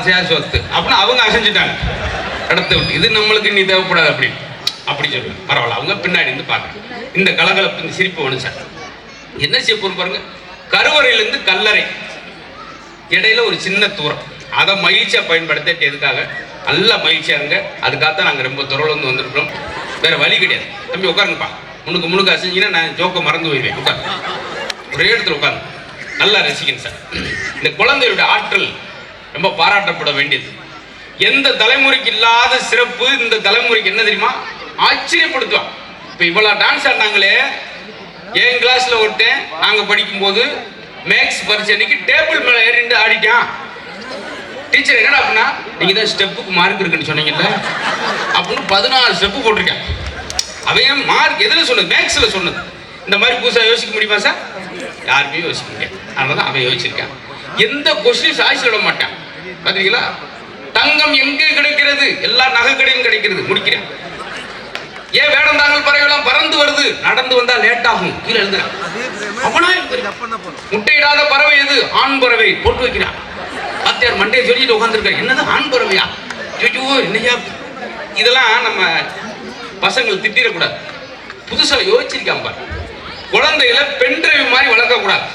ஆசையா சொத்து. அப்படின்னு அவங்க அசைஞ்சிட்டாங்க. இடத்த விட்டு இது நம்மளுக்கு நீ தேவைப்படாது அப்படின்னு. அப்படி சொல்லுவேன் பரவாயில்ல அவங்க பின்னாடி இருந்து பார்க்குறேன் இந்த கலகலப்பு இந்த சிரிப்பு வந்துச்சார் என்ன செய்ய பாருங்க? கருவறையிலேருந்து கல்லறை. இடையில ஒரு சின்ன தூரம். அதை மகிழ்ச்சியா பயன்படுத்திட்டு எதுக்காக? நல்ல மகிழ்ச்சியா இருங்க. அதுக்காகத்தான் நாங்கள் ரொம்ப துறவுல வந்து வந்திருக்கிறோம். வேற வழி கிடையாது. தம்பி உட்காருங்கப்பா. முன்னுக்கு முன்னுக்கு அசைஞ்சிங்கன்னா நான் ஜோக்கை மறந்து போயிடுவேன். உட்காரு. ஒரே இடத்துல உட்காந்து நல்லா ரசிக்கணும் சார். இந்த குழந்தையோட ஆற்றல் ரொம்ப பாராட்டப்பட வேண்டியது. எந்த தலைமுறைக்கு இல்லாத சிறப்பு இந்த தலைமுறைக்கு என்ன தெரியுமா? ஆச்சரியப்படுத்துவான். இப்போ இவ்வளோ டான்ஸ் ஆடினாங்களே. என் கிளாஸில் ஒருத்தன் நாங்கள் படிக்கும்போது மேக்ஸ் பரிச்சை அன்னைக்கு டேபிள் மேலே ஏறிண்டு ஆடிட்டான். டீச்சர் என்னடா அப்படின்னா நீங்கள் தான் ஸ்டெப்புக்கு மார்க் இருக்குன்னு சொன்னீங்கல்ல? அப்படின்னு பதினாறு ஸ்டெப்பு போட்டிருக்கேன். அவன் மார்க் எதில் சொன்னது? மேக்ஸில் சொன்னது. இந்த மாதிரி புதுசாக யோசிக்க முடியுமா சார் யாருமே யோசிக்க முடியாது அதனால தான் அவன் யோசிச்சிருக்கான். எந்த கொஸ்டின் சாய்ஸ் விட மாட்டான். பாத்தீங்களா தங்கம் எங்கு கிடைக்கிறது? எல்லா நகை கடையும் கிடைக்கிறது. முடிக்கிறேன். ஏன் வேடந்தாங்கல் பறவைலாம் பறந்து வருது? நடந்து வந்தா லேட் ஆகும் கீழே முட்டையிடாத பறவை எது? ஆண் பறவை. போட்டு வைக்கிறான். வாத்தியார் மண்டையை சொல்லிட்டு உட்காந்துருக்க என்னது? ஆண் பறவையா? ஐயோ என்னையா? இதெல்லாம் நம்ம பசங்கள் திட்டிடக்கூடாது. புதுசாக யோசிச்சிருக்கான் பாரு. குழந்தையில பெண் டிரைவ் மாதிரி வளர்க்கக்கூடாது.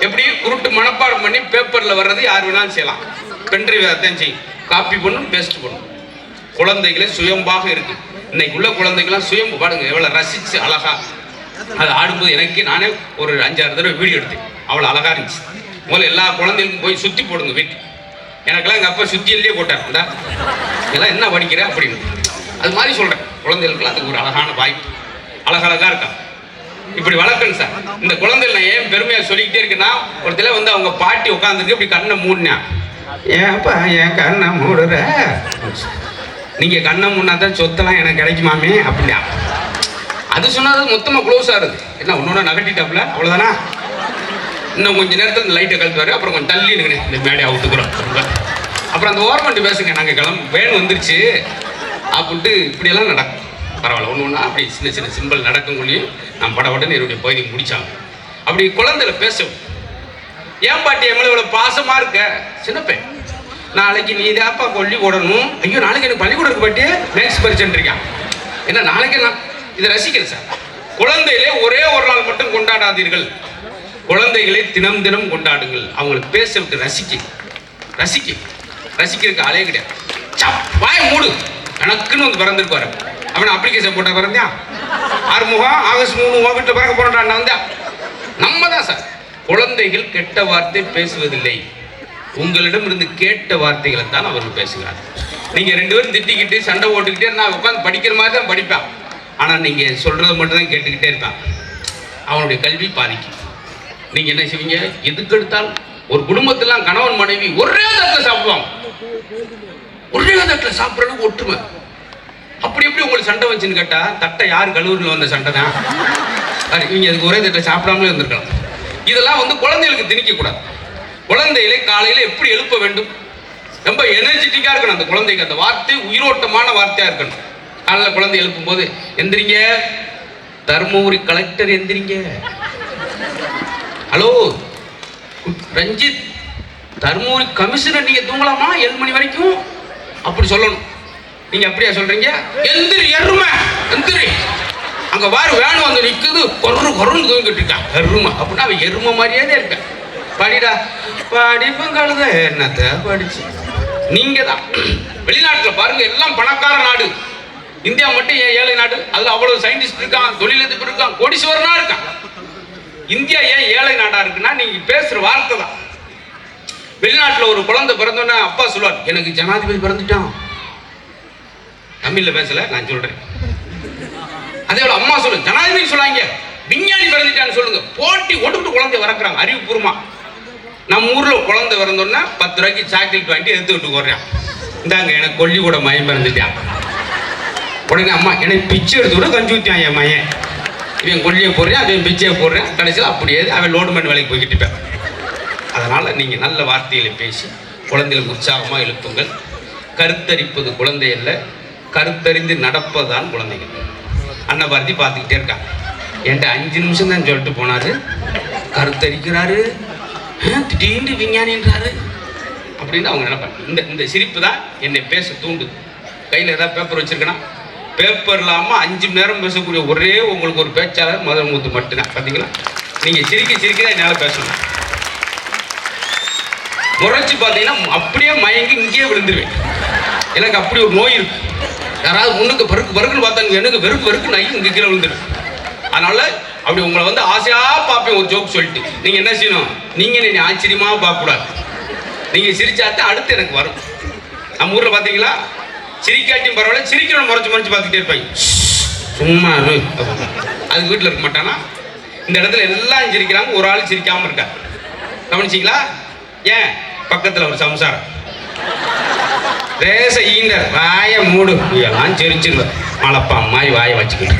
எப்படி? குருட்டு மனப்பாடம் பண்ணி பேப்பர்ல வர்றது யார் வேணாலும் செய்யலாம். பென் டிரைவ் அதான் செய்யும் காப்பி பண்ணும் பேஸ்ட் பண்ணும். குழந்தைகளே சுயம்பாக இருக்கு. இன்னைக்கு உள்ள குழந்தைகள்லாம் சுயம் பாடுங்க எவ்வளோ ரசிச்சு அழகா. அது ஆடும்போது எனக்கு நானே ஒரு அஞ்சாறு தடவை வீடியோ எடுத்தேன். அவ்வளோ அழகா இருந்துச்சு. முதல்ல எல்லா குழந்தைகளுக்கும் போய் சுற்றி போடுங்க வீட்டு. எனக்கெல்லாம் எங்கள் அப்பா சுத்தியிலே போட்டார். இந்தா இதெல்லாம் என்ன படிக்கிற அப்படின்னு. அது மாதிரி சொல்கிறேன் குழந்தைகளுக்குலாம் அதுக்கு ஒரு அழகான வாய்ப்பு. அழகழகாக இருக்கா? இப்படி வளர்க்கணும் சார். இந்த குழந்தைகள் நான் ஏன் பெருமையாக சொல்லிக்கிட்டே இருக்கேன்னா ஒரு தடவை வந்து அவங்க பாட்டி உட்காந்துருக்கு இப்படி கண்ணை மூடினேன் ஏன்ப்பா என் கண்ணை மூடுற. நீங்கள் கண்ணை மூடினா தான் சொத்தெல்லாம் எனக்கு கிடைக்குமாமே அப்படியா? அது சொன்னது மொத்தமாக க்ளோஸாக இருக்குது என்ன ஒன்னொன்னு நகட்டிட்டாப்புல அவ்வளோதானா இன்னும் கொஞ்ச நேரத்தில் இந்த லைட்டை கழுத்துவார் அப்புறம் கொஞ்சம் தள்ளி நிற்கிறேன் இந்த மேடையை அவுத்துக்கிறோம் அப்புறம் அந்த ஓரமண்டி பேசுங்க நாங்கள் கிளம்ப வேன் வந்துருச்சு. அப்படின்ட்டு இப்படியெல்லாம் நடக்கும். பரவாயில்ல ஒன்று ஒன்றா அப்படி சின்ன சின்ன சிம்பிள் நடக்குங்களையும் நான் பட உடனே என்னுடைய பகுதி முடித்தாங்க அப்படி குழந்தைல பேச ஏன் பாட்டி என் இவ்வளவு பாசமா இருக்க? சின்னப்பேன் நாளைக்கு நீ தாப்பா கொல்லி விடணும் ஐயோ நாளைக்கு எனக்கு பள்ளிக்கூடத்துக்கு போயிட்டு பாட்டி. மேக்ஸ் பரிச்சுட்டு இருக்கான். என்ன நாளைக்கு நான் இதை ரசிக்கிறேன் சார். குழந்தையிலே ஒரே ஒரு நாள் மட்டும் கொண்டாடாதீர்கள். குழந்தைகளை தினம் தினம் கொண்டாடுங்கள். அவங்களுக்கு பேசுறதுக்கு ரசிக்கு. ரசிக்கு. ரசிக்கிறதுக்கு ஆளே கிடையாது. வாய் மூடு. எனக்குன்னு வந்து பிறந்திருப்பாரு அவன் அப்ளிகேஷன் போட்ட பிறந்தியா? ஆறுமுகம் ஆகஸ்ட் மூணு உங்ககிட்ட பிறக்க போறான் வந்தா நம்ம தான் சார். குழந்தைகள் கெட்ட வார்த்தை பேசுவதில்லை. உங்களிடம் இருந்து கேட்ட வார்த்தைகளை தான் அவர்கள் பேசுகிறார் நீங்கள் ரெண்டு பேரும் திட்டிக்கிட்டு சண்டை ஓட்டுக்கிட்டே நான் உட்காந்து படிக்கிற மாதிரி தான் படிப்பேன். ஆனால் நீங்கள் சொல்கிறது மட்டும்தான் கேட்டுக்கிட்டே இருப்பான். அவனுடைய கல்வி பாதிக்கும் நீங்கள் என்ன செய்வீங்க? எதுக்கெடுத்தாலும் ஒரு குடும்பத்திலாம் கணவன் மனைவி ஒரே தட்டில் சாப்பிடுவாங்க. ஒரே தட்டில் சாப்பிட்றது ஒற்றுமை. அப்படி எப்படி உங்களுக்கு சண்டை வந்துச்சுன்னு கேட்டால் தட்டை யார் கல்லூரியில் வந்த சண்டை தான் இவங்க அதுக்கு ஒரே தட்டை சாப்பிடாமலே இருந்திருக்கலாம். இதெல்லாம் வந்து குழந்தைகளுக்கு திணிக்க கூடாது. குழந்தைகளை காலையில எப்படி எழுப்ப வேண்டும்? ரொம்ப எனர்ஜெட்டிக்கா இருக்கணும் அந்த குழந்தைக்கு. அந்த வார்த்தை உயிரோட்டமான வார்த்தையா இருக்கணும். காலைல குழந்தை எழுப்பும் போது எந்திரிங்க. தர்மபுரி கலெக்டர் எந்திரிங்க. ஹலோ ரஞ்சித் தர்மபுரி கமிஷனர் நீங்க தூங்கலாமா? ஏழு மணி வரைக்கும்? அப்படி சொல்லணும். நீங்க அப்படியா சொல்றீங்க? எந்திரி எருமை. எந்திரி. அங்க வாரு வேணும் வந்து நிக்குது. கொரு கொருன்னு தூங்கிட்டு இருக்கான் எருமை. அப்படின்னா அவன் எருமை மாதிரியே தான் இருக்கான். படிடா. படிப்பும் கழுத. என்னத்த படிச்சு? நீங்க தான் வெளிநாட்டுல பாருங்க எல்லாம் பணக்கார நாடு. இந்தியா மட்டும் ஏன் ஏழை நாடு? அதுல அவ்வளவு சயின்டிஸ்ட் இருக்கான் தொழிலதிபர் இருக்கான் கோடீஸ்வரனா இருக்கான். இந்தியா ஏன் ஏழை நாடா இருக்குன்னா நீங்க பேசுற வார்த்தை தான். வெளிநாட்டுல ஒரு குழந்தை பிறந்தோன்னா அப்பா சொல்லுவார் எனக்கு ஜனாதிபதி பிறந்துட்டான். தமிழ்ல பேசல நான் சொல்றேன். அதே போல அம்மா சொல்லு ஜனாதிபதி சொல்லாங்க விஞ்ஞானி பிறந்துட்டான்னு சொல்லுங்க. போட்டி ஒடுக்கிட்டு குழந்தை வளர்க்குறாங்க அறிவுபூர்வமா. நம்ம ஊர்ல குழந்தை பிறந்தோன்னா பத்து ரூபாய்க்கு சாக்லேட் வாங்கி எடுத்து விட்டு போடுறான். இந்தாங்க எனக்கு கொல்லி கூட மயம் பிறந்துட்டான். உடனே அம்மா எனக்கு பிச்சை எடுத்து கூட கஞ்சி ஊற்றியான் என் மயன் இவன் கொல்லியை போடுறேன் அவன் பிச்சையை போடுறேன். கடைசியில் அப்படியே அவன் லோடு பண்ணி வேலைக்கு போய்கிட்டு இருப்பான். அதனால நீங்க நல்ல வார்த்தைகளை பேசி குழந்தைகளுக்கு உற்சாகமாக எழுப்புங்கள். கருத்தரிப்பது குழந்தை இல்லை கருத்தறிந்து நடப்பதுதான் குழந்தைகள். அண்ணன் பார்த்துக்கிட்டே இருக்காங்க. என்கிட்ட அஞ்சு நிமிஷம் தான் சொல்லிட்டு போனாரு. கருத்தரிக்கிறாரு. திடீர்னு விஞ்ஞானின்றாரு அப்படின்னு அவங்க நினைப்பாங்க. இந்த இந்த சிரிப்பு தான் என்னை பேச தூண்டுது. கையில் ஏதாவது பேப்பர் வச்சிருக்கேனா? பேப்பர் இல்லாமல் அஞ்சு மணி நேரம் பேசக்கூடிய ஒரே உங்களுக்கு ஒரு பேச்சாளர் முதல் மூத்து மட்டும்தான். பார்த்தீங்களா நீங்கள் சிரிக்க சிரிக்க தான் என்னால் பேசணும் முறைச்சு பார்த்தீங்கன்னா அப்படியே மயங்கி இங்கேயே விழுந்துருவேன். எனக்கு அப்படி ஒரு நோய் இருக்கு. யாராவது முன்னுக்கு பருக்கு பருக்குன்னு பார்த்தாங்க எனக்கு வெறுப்பு வெறுக்கு நான் இங்கே கீழே விழுந்துடும் அதனால அப்படி உங்களை வந்து ஆசையா பார்ப்பேன் ஒரு ஜோக் சொல்லிட்டு. நீங்க என்ன செய்யணும்? நீங்க என்ன ஆச்சரியமா பார்க்க கூடாது நீங்க சிரிச்சாத்தான் அடுத்து எனக்கு வரும். நம்ம ஊர்ல பாத்தீங்களா? சிரிக்காட்டியும் பரவாயில்ல சிரிக்கணும் முறைச்சு முறைச்சு பார்த்துட்டே இருப்பாங்க. சும்மா அது வீட்டில் இருக்க மாட்டானா? இந்த இடத்துல எல்லாம் சிரிக்கிறாங்க ஒரு ஆள் சிரிக்காம இருக்கா கவனிச்சிங்களா? ஏன்? பக்கத்தில் ஒரு சம்சாரம். லேச ஈண்டர் வாய மூடு. எல்லாம் சிரிச்சிருவேன். மலப்பா மாதிரி வாயை வச்சுக்கிட்டு.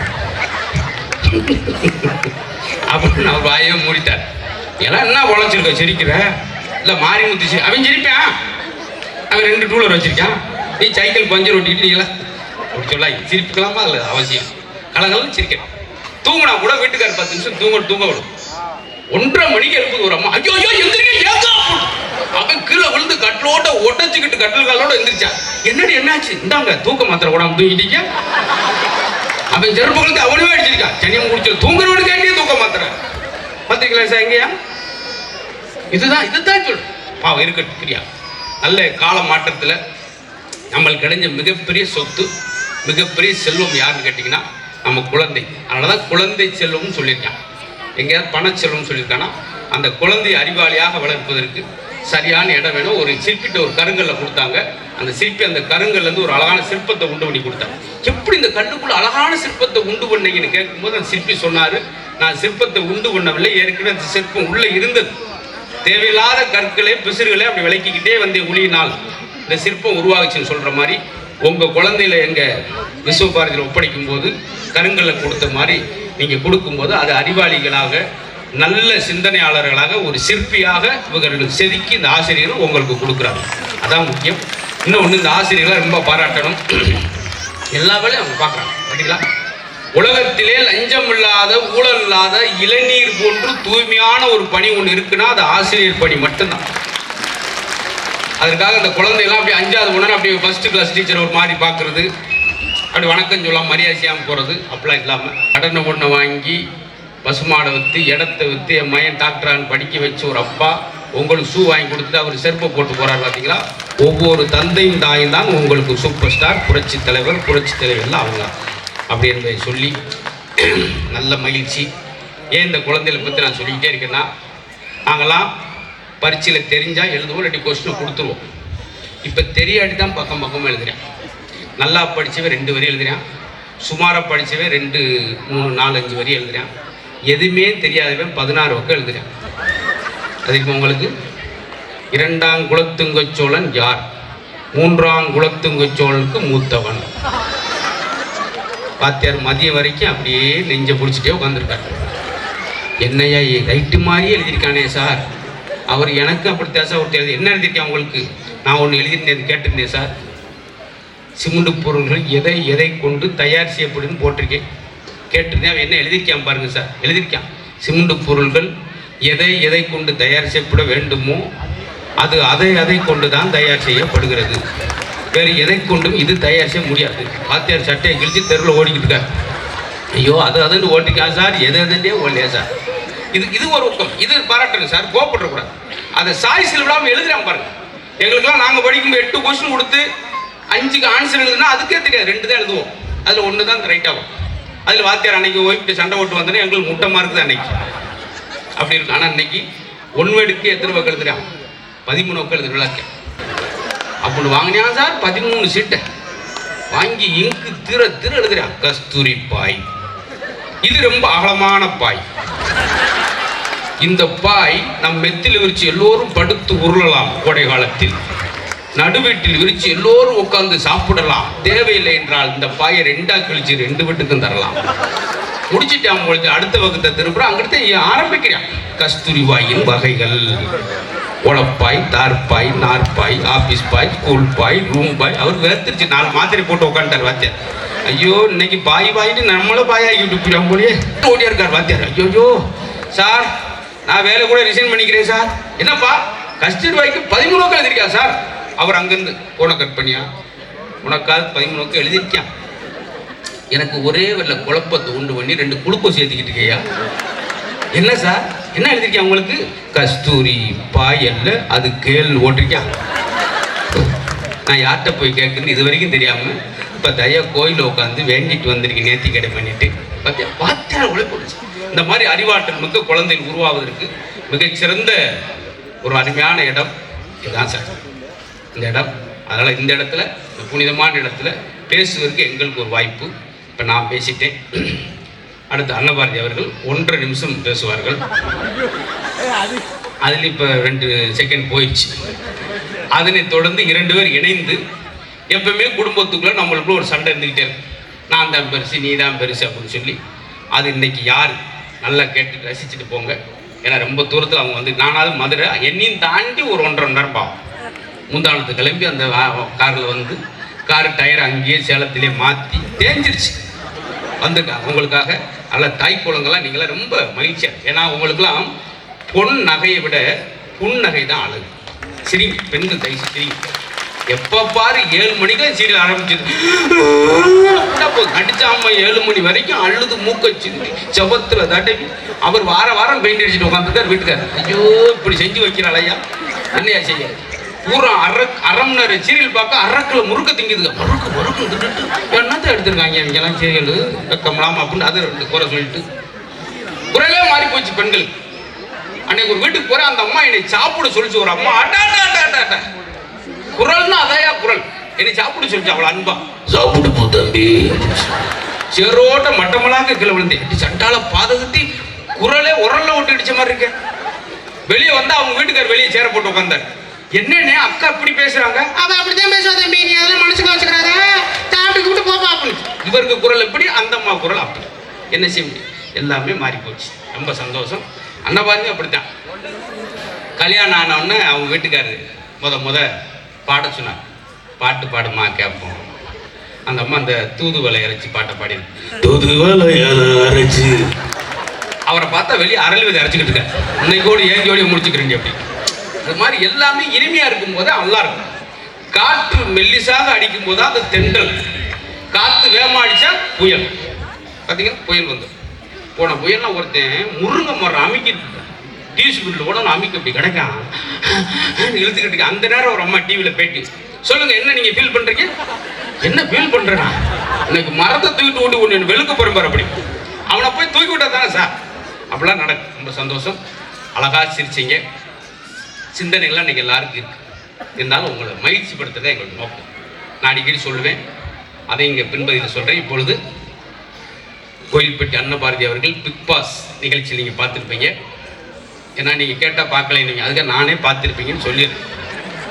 அப்படின்னு அவர் வாயை மூடிட்டார். எல்லாம் என்ன உழைச்சிருக்க சிரிக்கிற? இல்லை மாறி முத்துச்சு அவன் சிரிப்பான் அவன் ரெண்டு டூலர் வச்சிருக்கான். நீ சைக்கிள் பஞ்சர் ஒட்டிக்கிட்டு நீங்களா அப்படி சொல்லா சிரிப்புக்கலாமா இல்லை அவசியம். கலங்கலாம் சிரிக்கிறேன் தூங்கினா கூட வீட்டுக்காரர் பத்து நிமிஷம் தூங்க தூங்க விடும். ஒன்றரை மணிக்கு எழுப்புது ஒரு அம்மா. ஐயோ ஐயோ எந்திரிக்க அவன் கீழே விழுந்து கட்டிலோட ஒட்டச்சுக்கிட்டு கட்டில் காலோட எந்திரிச்சா. என்னடி என்னாச்சு? இந்தாங்க தூக்க மாத்திர கூட தூக்கிட்டீங்க. அவன் செருப்புகளுக்கு அவனுமே அடிச்சிருக்கான் சனியம் குடிச்சு தூங்குறவனு கேட்டே தூக்க மாத்திர? பார்த்தீங்களா சார் எங்கேயா இதுதான் இதுதான் சொல்லு. பாவம் இருக்கட்டும் பிரியா நல்ல கால மாற்றத்தில் நம்மளுக்கு கிடைஞ்ச மிகப்பெரிய சொத்து மிகப்பெரிய செல்வம் யாருன்னு கேட்டிங்கன்னா நம்ம குழந்தை. அதனால தான் குழந்தை செல்வம்னு சொல்லியிருக்கான். எங்கேயாவது பணச்செல்வம்னு சொல்லியிருக்கானா? அந்த குழந்தை அறிவாளியாக வளர்ப்பதற்கு சரியான இடம் வேணும். ஒரு சிற்பிட்ட ஒரு கருங்கல்ல கொடுத்தாங்க. அந்த சிற்பி அந்த கருங்கல்லேருந்து ஒரு அழகான சிற்பத்தை உண்டு பண்ணி கொடுத்தாங்க. எப்படி இந்த கல்லுக்குள்ள அழகான சிற்பத்தை உண்டு பண்ணீங்கன்னு கேட்கும்போது அந்த சிற்பி சொன்னாரு நான் சிற்பத்தை உண்டு பண்ணவில்லை. ஏற்கனவே அந்த சிற்பம் உள்ள இருந்தது. தேவையில்லாத கற்களை பிசிறுகளை அப்படி விளக்கிக்கிட்டே வந்தே ஒளியினால் இந்த சிற்பம் உருவாகுச்சுன்னு சொல்ற மாதிரி உங்க குழந்தையில எங்க விஸ்வபாரதியில் ஒப்படைக்கும் போது கருங்கல்ல கொடுத்த மாதிரி நீங்க கொடுக்கும்போது அது அறிவாளிகளாக நல்ல சிந்தனையாளர்களாக ஒரு சிற்பியாக இவர்கள் செதுக்கி இந்த ஆசிரியரும் உங்களுக்கு கொடுக்குறாங்க அதான் முக்கியம். இன்னொன்று இந்த ஆசிரியர்களை ரொம்ப பாராட்டணும். எல்லா வேலையும் அவங்க பார்க்குறாங்க. பார்த்தீங்களா உலகத்திலே லஞ்சம் இல்லாத ஊழல் இல்லாத இளநீர் போன்று தூய்மையான ஒரு பணி ஒன்று இருக்குன்னா அது ஆசிரியர் பணி மட்டும்தான். அதற்காக அந்த குழந்தையெல்லாம் அப்படி அஞ்சாவது உடனே அப்படி ஃபர்ஸ்ட் கிளாஸ் டீச்சர் ஒரு மாதிரி பார்க்குறது. அப்படி வணக்கம் சொல்லாம மரியாதை செய்யாமல் போகிறது அப்படிலாம் இல்லாமல் கடனை ஒன்று வாங்கி பசுமாடை விற்று இடத்த விற்று என் மயன் டாக்டரான் படிக்க வச்சு ஒரு அப்பா உங்களுக்கு ஷூ வாங்கி கொடுத்துட்டு அவர் செருப்பை போட்டு போகிறார் பார்த்தீங்களா ஒவ்வொரு தந்தையும் தாயும் தான் உங்களுக்கு சூப்பர் ஸ்டார் புரட்சி தலைவர் புரட்சி தலைவர்லாம் அவங்க. அப்படி என்பதை சொல்லி நல்ல மகிழ்ச்சி. ஏன் இந்த குழந்தைகளை பற்றி நான் சொல்லிக்கிட்டே இருக்கேன்னா நாங்களாம் பரீட்சையில் தெரிஞ்சால் எழுதுவோம் இல்லாட்டி கொஸ்டினை கொடுத்துருவோம். இப்போ தெரியாட்டி தான் பக்கம் பக்கமாக எழுதுகிறேன் நல்லா படித்தவன் ரெண்டு வரி எழுதுகிறேன் சுமாராக படித்தவன் ரெண்டு மூணு நாலு அஞ்சு வரி எழுதுகிறேன் எதுவுமே தெரியாதவன் பதினாறு பக்கம் எழுதுறான். அதுக்கு உங்களுக்கு? இரண்டாம் குலத்துங்கச்சோழன் யார்? மூன்றாம் குலத்துங்கச்சோழனுக்கு மூத்தவன். வாத்தியார் மதியம் வரைக்கும் அப்படியே நெஞ்ச பிடிச்சிட்டே உட்காந்துருக்காரு என்னையா ரைட்டு மாதிரியே எழுதியிருக்கானே சார். அவர் எனக்கு அப்படித்தான் சார் ஒருத்தர் எழுதி என்ன எழுதிட்டேன் உங்களுக்கு? நான் ஒன்று எழுதியிருந்தேன் கேட்டிருந்தேன் சார். சிமெண்ட் பொருள்கள் எதை எதை கொண்டு தயார் செய்யப்படுன்னு போட்டிருக்கேன். கேட்டிருந்தேன் அவன் என்ன எழுதியிருக்கான் பாருங்கள் சார் எழுதியிருக்கான். சிமெண்ட் பொருள்கள் எதை எதை கொண்டு தயார் செய்யப்பட வேண்டுமோ அது அதை அதை கொண்டு தான் தயார் செய்யப்படுகிறது. வேறு எதை கொண்டும் இது தயார் செய்ய முடியாது. வாத்தியார் சட்டையை கிழிச்சு தெருவில் ஓடிக்கிட்டு இருக்கார். ஐயோ அது அதுன்னு ஓட்டிக்கா சார்? எது எதுன்றே ஓடலையா சார்? இது இது ஒரு ஊக்கம் இது பாராட்டுங்க சார் கோபப்படக்கூடாது அதை சாய்ஸில் விடாமல் எழுதுறாங்க பாருங்க. எங்களுக்கெல்லாம் நாங்கள் படிக்கும்போது எட்டு கொஸ்டின் கொடுத்து அஞ்சுக்கு ஆன்சர் எழுதுனா அதுக்கே தெரியாது. ரெண்டு தான் எழுதுவோம். அதில் ஒன்று தான் ரைட் ஆகும். அதில் வாத்தியார் அன்னைக்கு ஓய்விட்டு சண்டை ஓட்டு வந்தோன்னே எங்களுக்கு முட்டமாக இருக்குது அன்னைக்கு. அப்படி இருக்கு. ஆனால் இன்னைக்கு ஒன் எத்தனை பக்கம் எழுதுறான் பதிமூணு பக்கம் எழுதுற விளக்க. அப்படி வாங்கினா சார்? பதிமூணு சீட்டை. வாங்கி இங்கு திர திர எழுதுறான் கஸ்தூரி பாய். இது ரொம்ப அகலமான பாய். இந்த பாய் நம் மெத்தில் விரிச்சு எல்லோரும் படுத்து உருளலாம் கோடை காலத்தில் நடுவீட்டில் விரிச்சு எல்லோரும் உட்கார்ந்து சாப்பிடலாம். தேவையில்லை என்றால் இந்த பாயை ரெண்டா கிழிச்சு ரெண்டு வீட்டுக்கும் தரலாம். முடிச்சிட்டான் பொழுது அடுத்த வகுத்தை திருப்புற அங்கிட்ட ஆரம்பிக்கிறான். கஸ்தூரி வாயின் வகைகள். உழப்பாய் தார்பாய் நார்பாய் ஆபீஸ் பாய் ஸ்கூல் பாய் ரூம் பாய். அவர் வேர்த்திருச்சு நாலு மாத்திரை போட்டு உட்காந்துட்டார் வாத்தியார். ஐயோ இன்னைக்கு பாய் பாயின்னு நம்மளும் பாய் ஆகிட்டு போயிடும் போலயே. ஓடியா இருக்கார் வாத்தியார். ஐயோ சார் நான் வேலை கூட ரிசைன் பண்ணிக்கிறேன் சார். என்னப்பா? கஸ்தூர்பாய்க்கு பதிமூணு நோக்கம் சார்? அவர் அங்கிருந்து போன கட் பண்ணியா? உனக்காவது பதிமூணுக்கு நோக்கம் எழுதியிருக்கான் எனக்கு ஒரே வரல குழப்பத்தை உண்டு பண்ணி ரெண்டு குளுக்கோஸ் சேர்த்துக்கிட்டு இருக்கியா? என்ன சார்? என்ன எழுதியிருக்கேன் உங்களுக்கு? கஸ்தூரி பாயல்ல அது கேள் ஓட்டிருக்கான் நான் யார்கிட்ட போய் கேட்குறது இது வரைக்கும் தெரியாமல் இப்போ தயா கோயிலில் உட்காந்து வேண்டிட்டு வந்திருக்கேன் நேர்த்தி கடை பண்ணிட்டு. பார்த்தியா பார்த்தா உழைப்பு இந்த மாதிரி அறிவாற்றல் மிக்க குழந்தை உருவாவதற்கு மிகச்சிறந்த ஒரு அருமையான இடம். இதுதான் சார். இந்த இடம் அதனால் இந்த இடத்துல இந்த புனிதமான இடத்துல பேசுவதற்கு எங்களுக்கு ஒரு வாய்ப்பு. இப்போ நான் பேசிட்டேன். அடுத்து அன்னபாரதி அவர்கள் ஒன்றரை நிமிஷம் பேசுவார்கள். அதில் இப்போ ரெண்டு செகண்ட் போயிடுச்சு. அதனை தொடர்ந்து இரண்டு பேர் இணைந்து எப்பவுமே குடும்பத்துக்குள்ள நம்மளுக்குள்ள ஒரு சண்டை இருந்துக்கிட்டே இருக்கு நான் தான் பெருசு நீ தான் பெருசு அப்படின்னு சொல்லி. அது இன்னைக்கு யார்? நல்லா கேட்டு ரசிச்சுட்டு போங்க. ஏன்னா ரொம்ப தூரத்தில் அவங்க வந்து நானாவது மதுரை என்னையும் தாண்டி ஒரு ஒன்றரை நேரம் பாவம் முந்தானத்து கிளம்பி அந்த காரில் வந்து கார் டயர் அங்கேயே சேலத்திலே மாற்றி தேஞ்சிருச்சு. வந்திருக்காங்க உங்களுக்காக நல்ல தாய் குளங்கள்லாம் நீங்களாம் ரொம்ப மகிழ்ச்சியாக ஏன்னா உங்களுக்குலாம் பொன் நகையை விட புன் நகை தான் அழகு. சிரி பெண்கள் தயவு சரி எப்போ பாரு ஏழு மணிக்கு சீரியல் ஆரம்பிச்சது நடிச்ச ஏழு மணி வரைக்கும் அழுது மூக்க சிந்தி செவத்துல தடவி. அவர் வார வாரம் பெயிண்ட் அடிச்சுட்டு உட்காந்துருக்கார் வீட்டுக்காரர். ஐயோ இப்படி செஞ்சு வைக்கிறாள் ஐயா. என்னையா செய்யாது பூரா அரக் அரை சீரியல் பார்க்க அரக்கில் முறுக்க திங்குதுங்க முறுக்கு முறுக்கு தின்னுட்டு. என்னத்தை எடுத்திருக்காங்க இங்கெல்லாம் சீரியல்? கமலாம் அப்படின்னு அது ரெண்டு குறை சொல்லிட்டு. குரலே மாறி போச்சு பெண்கள். அன்னைக்கு ஒரு வீட்டுக்கு போற அந்த அம்மா என்னை சாப்பிட சொல்லிச்சு. ஒரு அம்மா அட்டா அட்டா அட்டா அட்டா, குரல்னா அதையா குரல். என்னை சாப்பிட சொல்லிச்சு அவளை அன்பா. சாப்பிடு போ தம்பி. சேரோட்ட மட்டமலாக கீழே விழுந்தேன். சண்டால பாதகத்தி குரலே உரல்ல விட்டு இடிச்ச மாதிரி இருக்கேன். வெளியே வந்தா அவங்க வீட்டுக்கார் வெளியே சேர போட்டு உட்காந்தார் என்னன்னு அக்கா இப்படி பேசுறாங்க? அவ அப்படிதான் பேசுவா தம்பி. நீ அதெல்லாம் மனசுக்கு வச்சுக்கிறாத? சாப்பிட்டு கூப்பிட்டு போப்பா அப்படின்னு. இவருக்கு குரல் எப்படி? அந்த அம்மா குரல் அப்படி. என்ன செய்ய முடியும்? எல்லாமே மாறி போச்சு ரொம்ப சந்தோஷம். அன்னபாரதி அப்படித்தான். கல்யாணம் ஆன உடனே அவங்க வீட்டுக்காரரு முத முத பாட சொன்னார். பாட்டு பாடுமா கேட்போம். அந்த அம்மா அந்த தூதுவளை அரைச்சி பாட்டை பாடி தூதுவளை அரைச்சி? அவரை பார்த்தா வெளியே அரளி விதை அரைச்சிக்கிட்டு இருக்காரு. இன்னைக்கோடு ஏங்கியோட முடிச்சுக்கிறீங்க அப்படி. அது மாதிரி எல்லாமே இனிமையாக இருக்கும் போதே நல்லா இருக்கும். காற்று மெல்லிசாக அடிக்கும் போது அது தென்றல். காற்று வேகமா புயல். பார்த்தீங்கன்னா புயல் வந்து. போன புயல்னா ஒருத்தன் முருங்கை மரம் அமைக்கிட்டு டிவி ஸ்பீட்டில் கூட நான் அமைக்க அப்படி கிடைக்கான். இழுத்துக்கிட்டு இருக்கேன். அந்த நேரம் ஒரு அம்மா டிவியில் பேட்டி. சொல்லுங்கள் என்ன நீங்கள் ஃபீல் பண்ணுறீங்க என்ன ஃபீல் பண்றேனா? எனக்கு மரத்தை தூக்கிட்டு ஓட்டி ஒன்று வெளுக்க போறேன் அப்படி. அவனை போய் தூக்கி விட்டா தானே சார்? அப்படிலாம் நடக்கும் ரொம்ப சந்தோஷம். அழகாக சிரிச்சீங்க. சிந்தனைகள்லாம் நீங்கள் எல்லாருக்கும் இருக்குது இருந்தாலும் உங்களை மகிழ்ச்சிப்படுத்துறதே எங்களோட நோக்கம். நான் அடிக்கடி சொல்லுவேன். அதை இங்கே பின்பதியில் சொல்கிறேன் இப்பொழுது கோயில்பட்டி அன்னபாரதி அவர்கள் பிக் பாஸ் நிகழ்ச்சி நீங்கள் பார்த்துருப்பீங்க. ஏன்னா நீங்கள் கேட்டால் பார்க்கல நீங்கள் அதுக்காக நானே பார்த்துருப்பீங்கன்னு சொல்லிடுறேன்.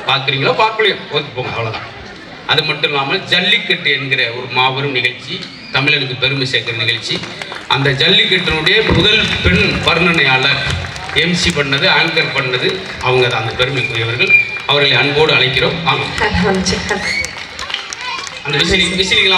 பார்க்குறீங்களோ பார்க்கலையோ ஓகே போங்க அவ்வளோதான் அது மட்டும் இல்லாமல் ஜல்லிக்கட்டு என்கிற ஒரு மாபெரும் நிகழ்ச்சி தமிழனுக்கு பெருமை சேர்க்கிற நிகழ்ச்சி. அந்த ஜல்லிக்கட்டினுடைய முதல் பெண் வர்ணனையாளர் எம்சி பண்ணது ஆங்கர் பண்ணது அவங்க தான். அந்த பெருமைக்குரியவர்கள் அவர்களை அன்போடு அழைக்கிறோம். ஆமாம். அந்த விசிறி விசிறிகளாம்